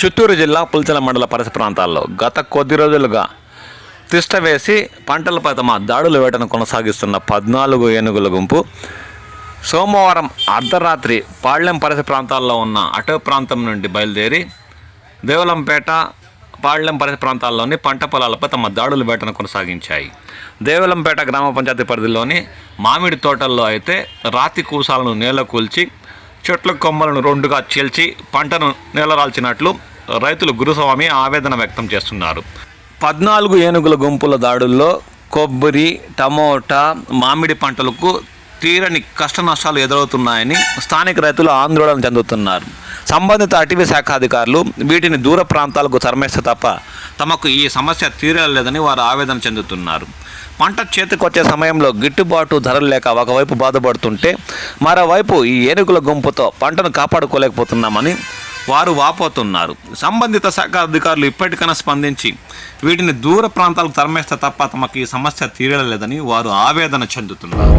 చిత్తూరు జిల్లా పుల్చల మండల పరిసర ప్రాంతాల్లో గత కొద్ది రోజులుగా తిష్ట వేసి పంటలపై తమ దాడుల వేటను కొనసాగిస్తున్న పద్నాలుగు ఏనుగుల గుంపు సోమవారం అర్ధరాత్రి పాళ్ళెం పరిసర ప్రాంతాల్లో ఉన్న అటవీ ప్రాంతం నుండి బయలుదేరి దేవలంపేట పాళ్ళెం పరిసర ప్రాంతాల్లోని పంట పొలాలపై తమ దాడుల వేటను కొనసాగించాయి. దేవలంపేట గ్రామ పంచాయతీ పరిధిలోని మామిడి తోటల్లో అయితే రాతి కూసాలను నేల కూల్చి చెట్ల కొమ్మలను రెండుగా చీల్చి పంటను నేలరాల్చినట్లు రైతులు గురుస్వామి ఆవేదన వ్యక్తం చేస్తున్నారు. పద్నాలుగు ఏనుగుల గుంపుల దాడుల్లో కొబ్బరి టమోటా మామిడి పంటలకు తీరని కష్ట నష్టాలు ఎదురవుతున్నాయని స్థానిక రైతులు ఆందోళన చెందుతున్నారు. సంబంధిత అటవీ శాఖ అధికారులు వీటిని దూర ప్రాంతాలకు తరమేస్తే తప్ప తమకు ఈ సమస్య తీరలేదని వారు ఆవేదన చెందుతున్నారు. పంట చేతికొచ్చే సమయంలో గిట్టుబాటు ధరలు లేక ఒకవైపు బాధపడుతుంటే మరోవైపు ఈ ఏనుగుల గుంపుతో పంటను కాపాడుకోలేకపోతున్నామని వారు వాపోతున్నారు. సంబంధిత శాఖ అధికారులు ఇప్పటికైనా స్పందించి వీటిని దూర ప్రాంతాలకు తరమేస్తే తప్ప తమకు ఈ సమస్య తీరలేదని వారు ఆవేదన చెందుతున్నారు.